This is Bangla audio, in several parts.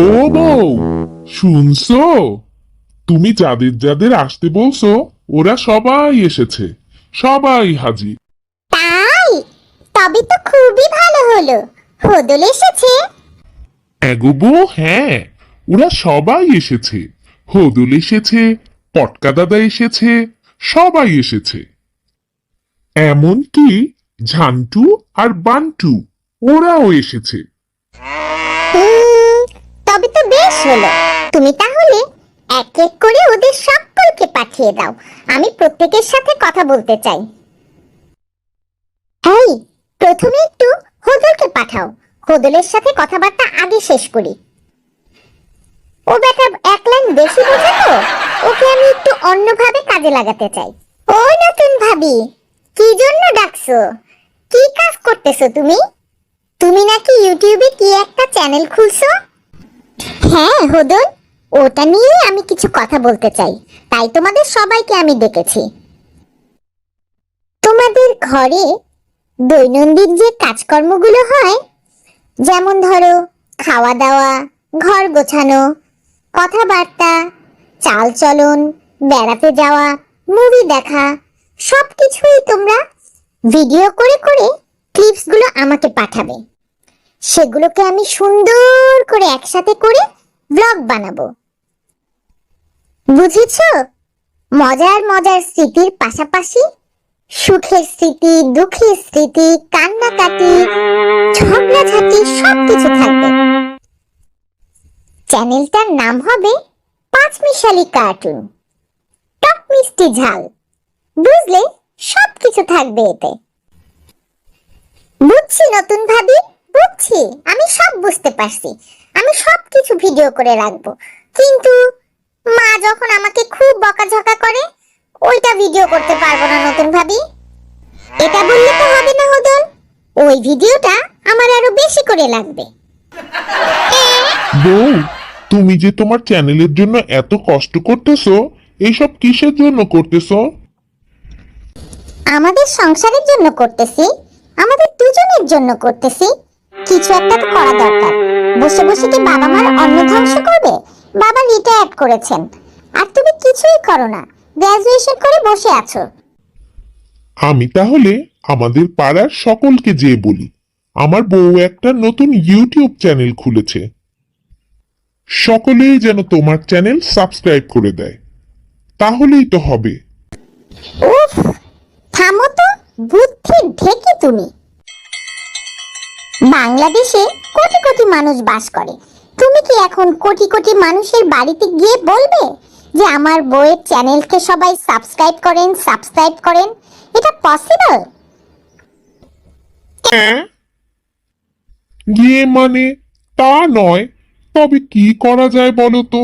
ও বউ শুনছো? তুমি যাদের যাদের আসতে বলছো ওরা সবাই এসেছে সবাই হাজির। তাই? তবে তো খুবই ভালো হলো। হদল এসেছে। এগো হ্যাঁ ওরা সবাই এসেছে। হদুল এসেছে পটকা দাদা এসেছে সবাই এসেছে। এমনকি ঝান্টু আর বান্টু ওরাও এসেছে। তবে তো বেশ হলো। তুমি তাহলে এক এক করে ওদের সকলকে পাঠিয়ে দাও। আমি প্রত্যেকের সাথে কথা বলতে চাই। এই, প্রথমে একটু হদলকে পাঠাও। হদলের সাথে কথাবার্তা আগে শেষ করি। ও বেটা এক লাইন বেশি বোঝে তো, ওকে আমি একটু অন্যভাবে কাজে লাগাতে চাই। ও নতুন ভাবি, কি জন্য ডাকছো? কি কাজ করতেছো তুমি? তুমি নাকি ইউটিউবে কি একটা চ্যানেল খুলছো? হ্যাঁ হদল ওটা নিয়ে আমি কিছু কথা বলতে চাই। তাই তোমাদের সবাইকে আমি ডেকেছি। তোমাদের ঘরে দৈনন্দিন যে কাজকর্মগুলো হয়, যেমন ধরো খাওয়া দাওয়া ঘর গোছানো, কথাবার্তা চাল চলন বেড়াতে যাওয়া মুভি দেখা সব কিছুই তোমরা ভিডিও করে করে ক্লিপসগুলো আমাকে পাঠাবে। সেগুলোকে আমি সুন্দর করে একসাথে করে ব্লগ বানাবো। বুঝেছ? মজার মজার স্মৃতির পাশাপাশি সুখের স্মৃতি, দুঃখের স্মৃতি, কান্নাকাটি, ঝগড়াঝাটি সবকিছু থাকবে। চ্যানেলটার নাম হবে পাঁচ মিশালি কার্টুন। টক মিষ্টি ঝাল। বুঝলে সবকিছু থাকবে এতে। বুঝছি নতুন ভাবি? বুঝছি, আমি সব বুঝতে পারছি। আমি সব কিছু ভিডিও করে রাখব। কিন্তু মা যখন আমাকে খুব বকাঝকা করে ওইটা ভিডিও করতে পারব না নতুন ভাবি। এটা বললে তো হবে না হদল। ওই ভিডিওটা আমার আরও বেশি করে লাগবে। বউ তুমি যে তোমার চ্যানেলের জন্য এত কষ্ট করতেছো এইসব কিসের জন্য করতেছো? আমাদের সংসারের জন্য করতেছি আমাদের দুজনের জন্য করতেছি কিছু একটা তো করা দরকার। বসে বসে কি বাবা মার অন্ন ধ্বংস করবে? বাবা রিটায়ার্ড করেছেন। আর তুমি কিছুই করো না। গ্রাজুয়েশন করে বসে আছো। আমি তাহলে আমাদের পাড়ার সকলকে যেয়ে বলি আমার বউ একটা নতুন ইউটিউব চ্যানেল খুলেছে। সকলেই যেন তোমার চ্যানেল সাবস্ক্রাইব করে দেয়। তাহলেই তো হবে। উফ থামো তো বুদ্ধি ঢেকে তুমি। বাংলাদেশে কোটি কোটি মানুষ বাস করে। তুমি কি এখন কোটি কোটি মানুষের বাড়িতে গিয়ে বলবে যে আমার বইয়ের চ্যানেলকে সবাই সাবস্ক্রাইব করেন সাবস্ক্রাইব করেন? এটা পসিবল গিয়ে মানে তা নয় তবে কি করা যায় বলো তো?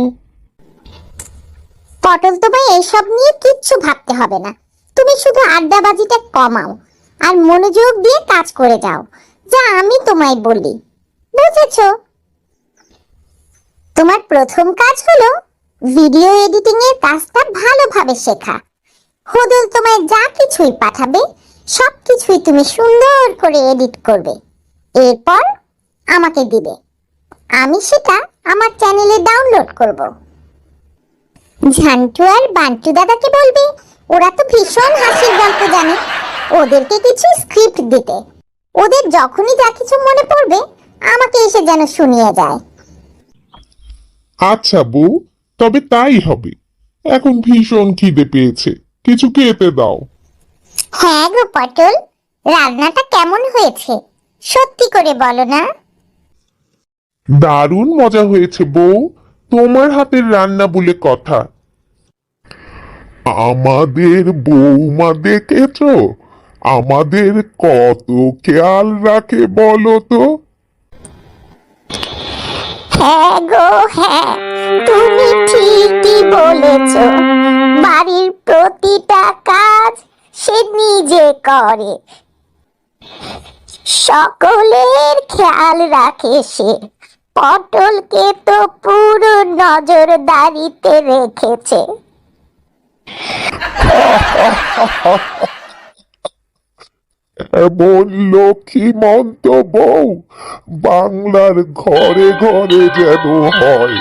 পটল তোমায় এইসব নিয়ে কিচ্ছু ভাবতে হবে না। তুমি শুধু আড্ডাবাজিটা কমাও আর মনোযোগ দিয়ে কাজ করে যাও। যা আমি তোমায় বলি। বুঝেছ? তোমার প্রথম কাজ হলো ভিডিও এডিটিং এর কাজটা ভালোভাবে শেখা। হদল তোমায় যা কিছুই পাঠাবে সব কিছুই তুমি সুন্দর করে এডিট করবে। এরপর আমাকে দিবে। আমি সেটা আমার চ্যানেলে ডাউনলোড করব। ঝান্টু আর বান্টু দাদাকে বলবে, ওরা তো ভীষণ হাসির গল্প জানে। ওদেরকে কিছু স্ক্রিপ্ট দিতে। ওদের যখনই যা কিছু মনে পড়বে আমাকে এসে যেন শুনিয়ে যায়। আচ্ছা বউ তবে তাই হবে। এখন ভীষণ খিদে পেয়েছে। কিছু খেতে দাও। হ্যাঁ গো পটল রান্নাটা কেমন হয়েছে? সত্যি করে বলো না। দারুণ মজা হয়েছে বউ। তোমার হাতের রান্না বলে কথা। আমাদের বৌমা দেখেছ? আমাদের কত খেয়াল রাখে বলো তো? হ্যাঁ গো হ্যাঁ তুমি ঠিকই বলেছ। বাড়ির প্রতিটা কাজ সে নিজে করে। সকলের খেয়াল রাখে সে। পটলকে তো পুরো নজরদারিতে রেখেছে। এমন লক্ষ্মীমন্ত বউ বাংলার ঘরে ঘরে যেন হয়।